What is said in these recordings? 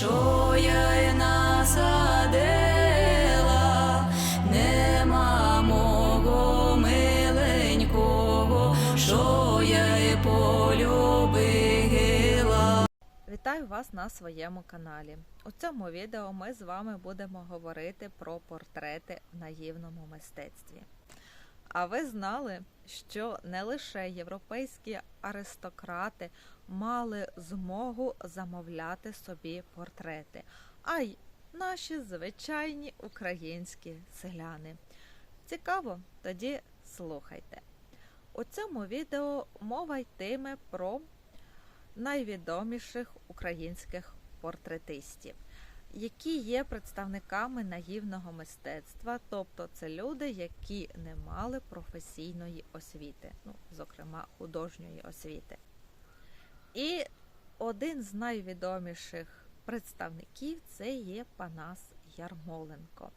що я насадила, нема миленького, що я полюбила. Вітаю вас на своєму каналі. У цьому відео ми з вами будемо говорити про портрети в наївному мистецтві. А ви знали, що не лише європейські аристократи мали змогу замовляти собі портрети, а й наші звичайні українські селяни. Цікаво? Тоді слухайте. У цьому відео мова йтиме про найвідоміших українських портретистів, які є представниками наївного мистецтва, тобто це люди, які не мали професійної освіти, ну, зокрема художньої освіти. І один з найвідоміших представників це є Панас Ярмоленко.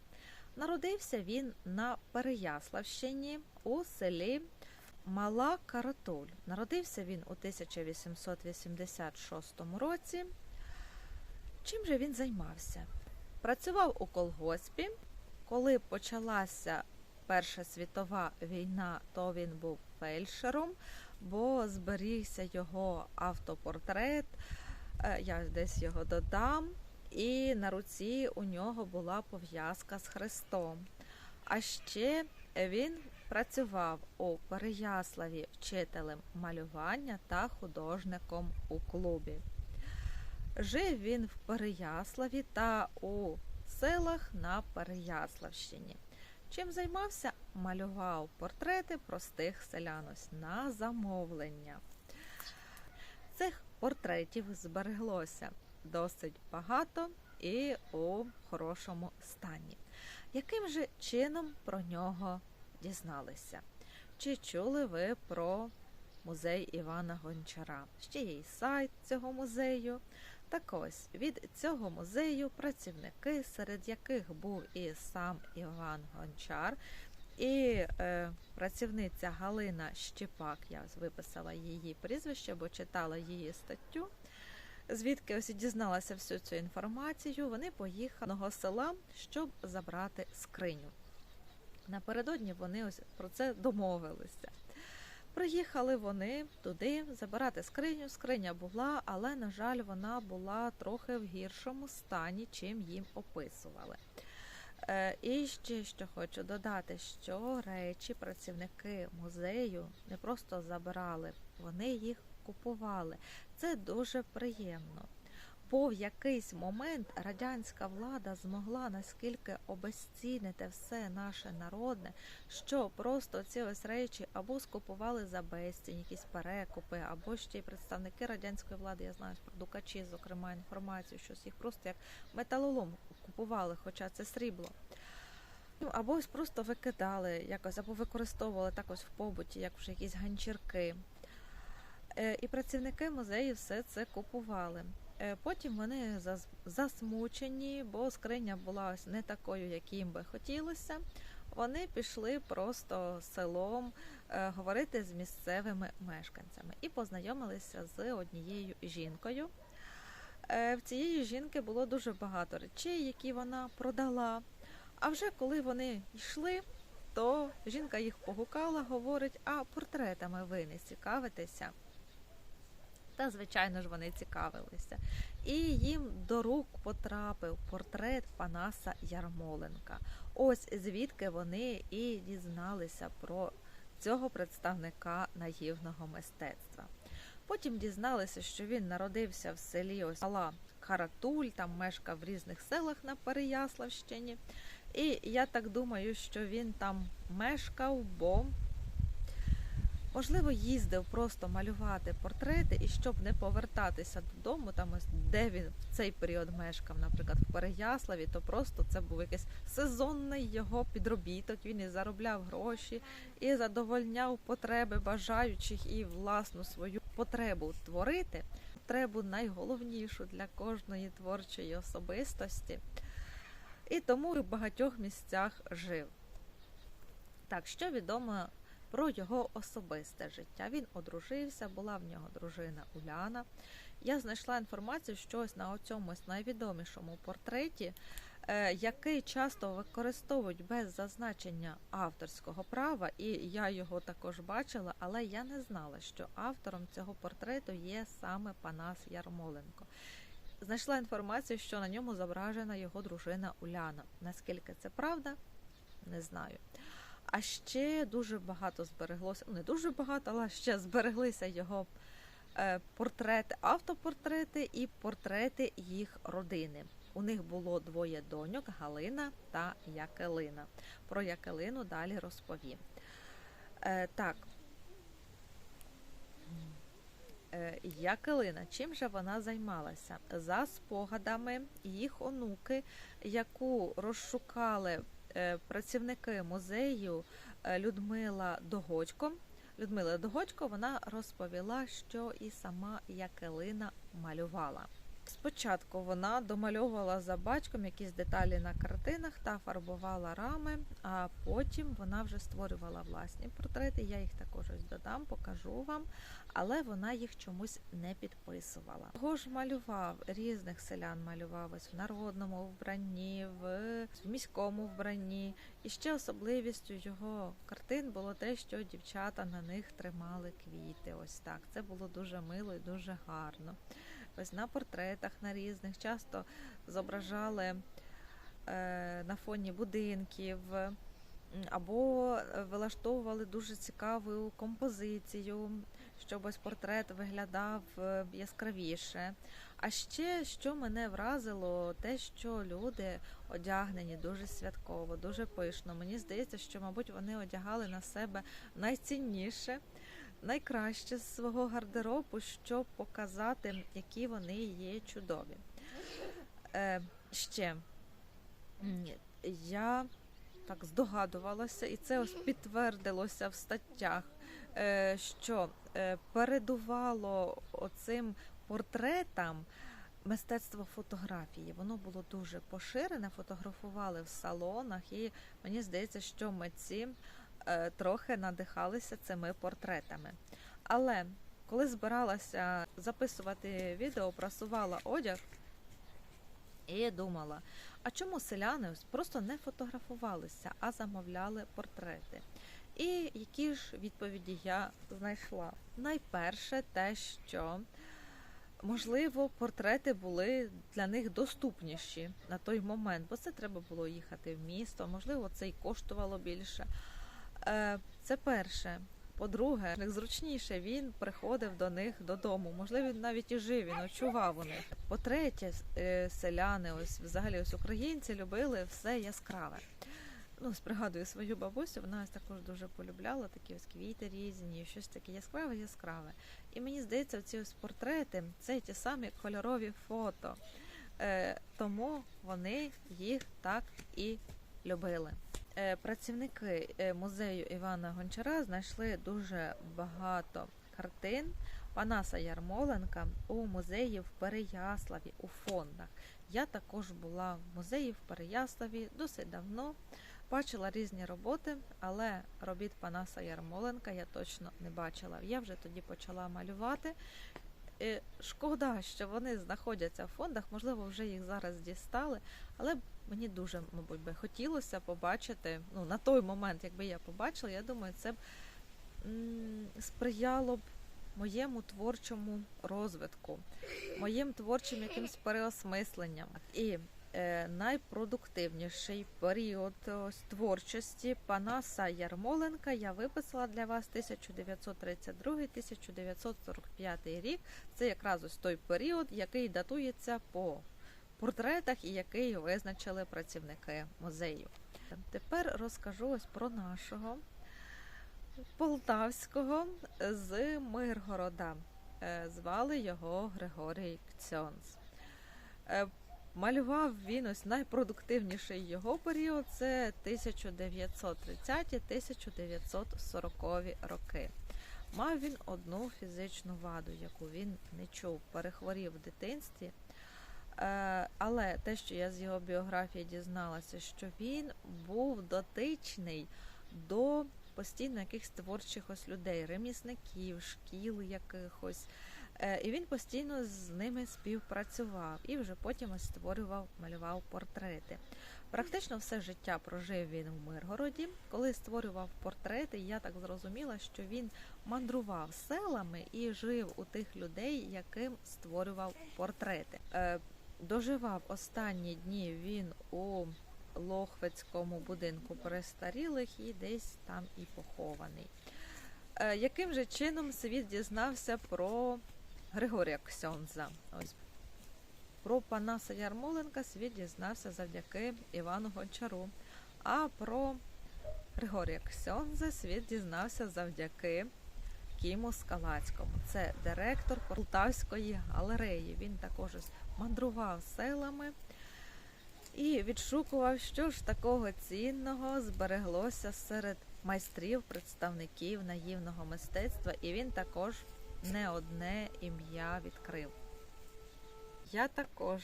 Народився він на Переяславщині у селі Мала Каратуль. Народився він у 1886 році. Чим же він займався? Працював у колгоспі. Коли почалася Перша світова війна, то він був фельдшером, бо зберігся його автопортрет. Е, Я десь його додам. І на руці у нього була пов'язка з хрестом. А ще він працював у Переяславі вчителем малювання та художником у клубі. Жив він в Переяславі та у селах на Переяславщині. Чим займався? Малював портрети простих селян на замовлення. Цих портретів збереглося досить багато і у хорошому стані. Яким же чином про нього дізналися? Чи чули ви про музей Івана Гончара? Ще є й сайт цього музею. Так ось від цього музею працівники, серед яких був і сам Іван Гончар, і е, працівниця Галина Щепак, я виписала її прізвище, бо читала її статтю. Звідки ось дізналася всю цю інформацію, вони поїхали до села, щоб забрати скриню. Напередодні вони ось про це домовилися. Приїхали вони туди забирати скриню. Скриня була, але, на жаль, вона була трохи в гіршому стані, чим їм описували. Е, і ще що хочу додати, що речі працівники музею не просто забирали, вони їх купували. Це дуже приємно. Бо в якийсь момент радянська влада змогла наскільки обезцінити все наше народне, що просто ці ось речі або скупували за безцінь, якісь перекупи, або ще й представники радянської влади, я знаю про дукачі, зокрема, інформацію, що їх просто як металолом купували, хоча це срібло. Ну, або ось просто викидали якось, або використовували так ось в побуті, як вже якісь ганчірки. Е, І працівники музею все це купували. Е, Потім вони засмучені, бо скриня була не такою, як їм би хотілося. Вони пішли просто селом е, говорити з місцевими мешканцями і познайомилися з однією жінкою. Е, В цієї жінки було дуже багато речей, які вона продала. А вже коли вони йшли, то жінка їх погукала, говорить: а портретами ви не цікавитеся. Та, звичайно ж, вони цікавилися. І їм до рук потрапив портрет Панаса Ярмоленка. Ось звідки вони і дізналися про цього представника наївного мистецтва. Потім дізналися, що він народився в селі ось Мала Каратуль, там мешкав в різних селах на Переяславщині. І я так думаю, що він там мешкав, бо Можливо, їздив просто малювати портрети, і щоб не повертатися додому, там ось де він в цей період мешкав, наприклад, в Переяславі, то просто це був якийсь сезонний його підробіток. Він і заробляв гроші, і задовольняв потреби бажаючих і власну свою потребу творити, потребу найголовнішу для кожної творчої особистості. І тому в багатьох місцях жив. Так, що відомо про його особисте життя. Він одружився, була в нього дружина Уляна. Я знайшла інформацію, що ось на цьому найвідомішому портреті, е, який часто використовують без зазначення авторського права, і я його також бачила, але я не знала, що автором цього портрету є саме Панас Ярмоленко. Знайшла інформацію, що на ньому зображена його дружина Уляна. Наскільки це правда, не знаю. А ще дуже багато збереглося, не дуже багато, але ще збереглися його е, портрети, автопортрети і портрети їх родини. У них було двоє доньок Галина та Якелина. Про Якелину далі розповім. Е, так. Е, Якелина, чим же вона займалася? За спогадами їх онуки, яку розшукали працівники музею е, Людмила Догодько. Людмила Догодько вона розповіла, що і сама Якелина малювала. Спочатку вона домальовувала за батьком якісь деталі на картинах та фарбувала рами, а потім вона вже створювала власні портрети. Я їх також ось додам, покажу вам, але вона їх чомусь не підписувала. Його ж малював різних селян, малював ось в народному вбранні, в, міському вбранні. І ще особливістю його картин було те, що дівчата на них тримали квіти. Ось так. Це було дуже мило і дуже гарно. Ось на портретах на різних часто зображали е, на фоні будинків або вилаштовували дуже цікаву композицію, щоб ось портрет виглядав е, яскравіше. А ще що мене вразило, те, що люди одягнені дуже святково, дуже пишно. Мені здається, що, мабуть, вони одягали на себе найцінніше найкраще з свого гардеробу, щоб показати, які вони є чудові. Е, ще я так здогадувалася, і це ось підтвердилося в статтях, е, що е, передувало оцим портретам. Мистецтво фотографії воно було дуже поширене, фотографували в салонах, і мені здається, що митці трохи надихалися цими портретами. Але коли збиралася записувати відео, прасувала одяг і думала, а чому селяни просто не фотографувалися, а замовляли портрети? І які ж відповіді я знайшла? Найперше, те, що можливо портрети були для них доступніші на той момент, бо це треба було їхати в місто, можливо, це й коштувало більше. Е, Це перше. По-друге, зручніше він приходив до них додому. Можливо, він навіть і жив, він ночував у них. По-третє, е, селяни, ось взагалі ось українці любили все яскраве. Ну, пригадую свою бабусю, вона також дуже полюбляла такі ось квіти різні, щось таке яскраве, яскраве. І мені здається, ці ось портрети це ті самі кольорові фото. Е, тому вони їх так і любили. Е, Працівники е, музею Івана Гончара знайшли дуже багато картин Панаса Ярмоленка у музеї в Переяславі у фондах. Я також була в музеї в Переяславі досить давно. Бачила різні роботи, але робіт Панаса Ярмоленка я точно не бачила. Я вже тоді почала малювати. Е, Шкода, що вони знаходяться в фондах, можливо, вже їх зараз дістали, але мені дуже, мабуть, би хотілося побачити. Ну, на той момент, якби я побачила, я думаю, це б сприяло б моєму творчому розвитку, моїм творчим якимсь переосмисленням. І е, найпродуктивніший період ось, творчості Панаса Ярмоленка я виписала для вас 1932-1945 рік. Це якраз ось той період, який датується по портретах і який визначили працівники музею. Тепер розкажу ось про нашого полтавського з Миргорода. Е, Звали його Григорій Кцьонц. Е, Малював він ось найпродуктивніший його період це 1930-1940 роки. Мав він одну фізичну ваду, яку він не чув, перехворів в дитинстві. Е, Але те, що я з його біографії дізналася, що він був дотичний до постійно якихось творчих ось людей, ремісників, шкіл якихось. Е, І він постійно з ними співпрацював і вже потім ось створював, малював портрети. Практично все життя прожив він в Миргороді. Коли створював портрети, я так зрозуміла, що він мандрував селами і жив у тих людей, яким створював портрети. Доживав останні дні він у Лохвицькому будинку престарілих і десь там і похований. Е, Яким же чином світ дізнався про Григорія Ксьонза? Ось про Панаса Ярмоленка світ дізнався завдяки Івану Гончару. А про Григорія Ксьонза світ дізнався завдяки Кіму Скалацькому. Це директор Полтавської галереї. Він також мандрував селами і відшукував, що ж такого цінного збереглося серед майстрів, представників наївного мистецтва, і він також не одне ім'я відкрив. Я також,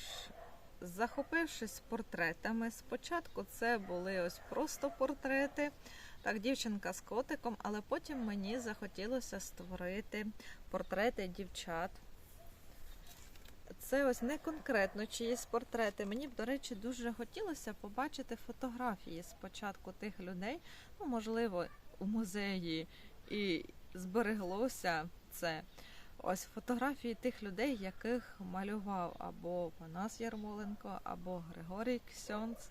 захопившись портретами, спочатку це були ось просто портрети, так, дівчинка з котиком, але потім мені захотілося створити портрети дівчат. Це ось не конкретно чиїсь портрети. Мені б, до речі, дуже хотілося побачити фотографії спочатку тих людей. Ну, можливо, у музеї і збереглося це. Ось фотографії тих людей, яких малював або Панас Ярмоленко, або Григорій Ксьонц.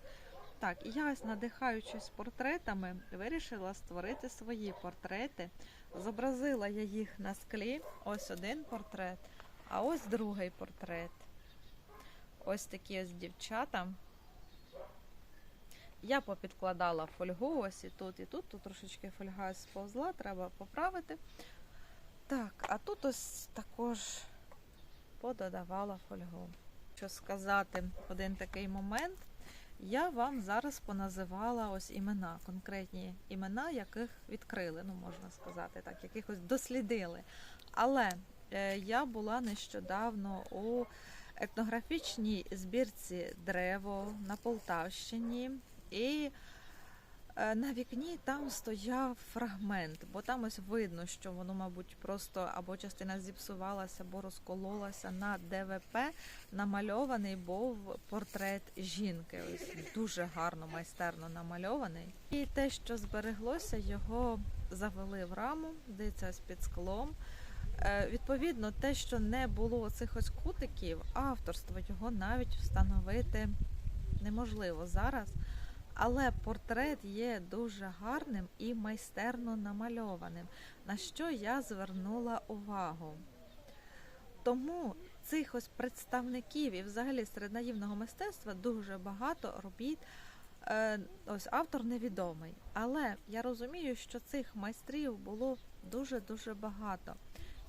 Так, я надихаючись портретами, вирішила створити свої портрети. Зобразила я їх на склі. Ось один портрет, а ось другий портрет. Ось такі ось дівчата. Я попідкладала фольгу, ось і тут, і тут. Тут трошечки фольга сповзла, треба поправити. Так, а тут ось також пододавала фольгу. Що сказати, один такий момент. Я вам зараз поназивала ось імена, конкретні імена, яких відкрили, ну можна сказати так, якихось дослідили. Але е, я була нещодавно у етнографічній збірці Древо на Полтавщині, і на вікні там стояв фрагмент, бо там ось видно, що воно, мабуть, просто або частина зіпсувалася, або розкололася на ДВП. Намальований був портрет жінки. Ось дуже гарно, майстерно намальований. І те, що збереглося, його завели в раму, здається, ось під склом. Е, Відповідно, те, що не було цих ось кутиків, авторство його навіть встановити неможливо зараз. Але портрет є дуже гарним і майстерно намальованим, на що я звернула увагу. Тому цих ось представників і взагалі серед наївного мистецтва дуже багато робіт. Е, ось автор невідомий. Але я розумію, що цих майстрів було дуже-дуже багато.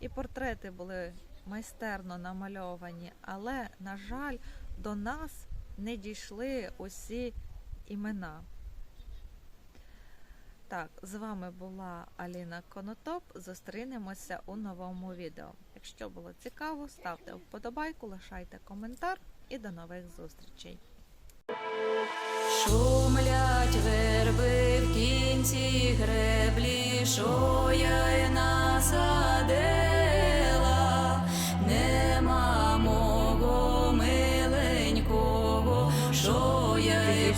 І портрети були майстерно намальовані, але, на жаль, до нас не дійшли усі імена. Так, з вами була Аліна Конотоп. Зустрінемося у новому відео. Якщо було цікаво, ставте вподобайку, лишайте коментар і до нових зустрічей. Шумлять верби в кінці греблі, що я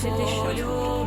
12 тисяч.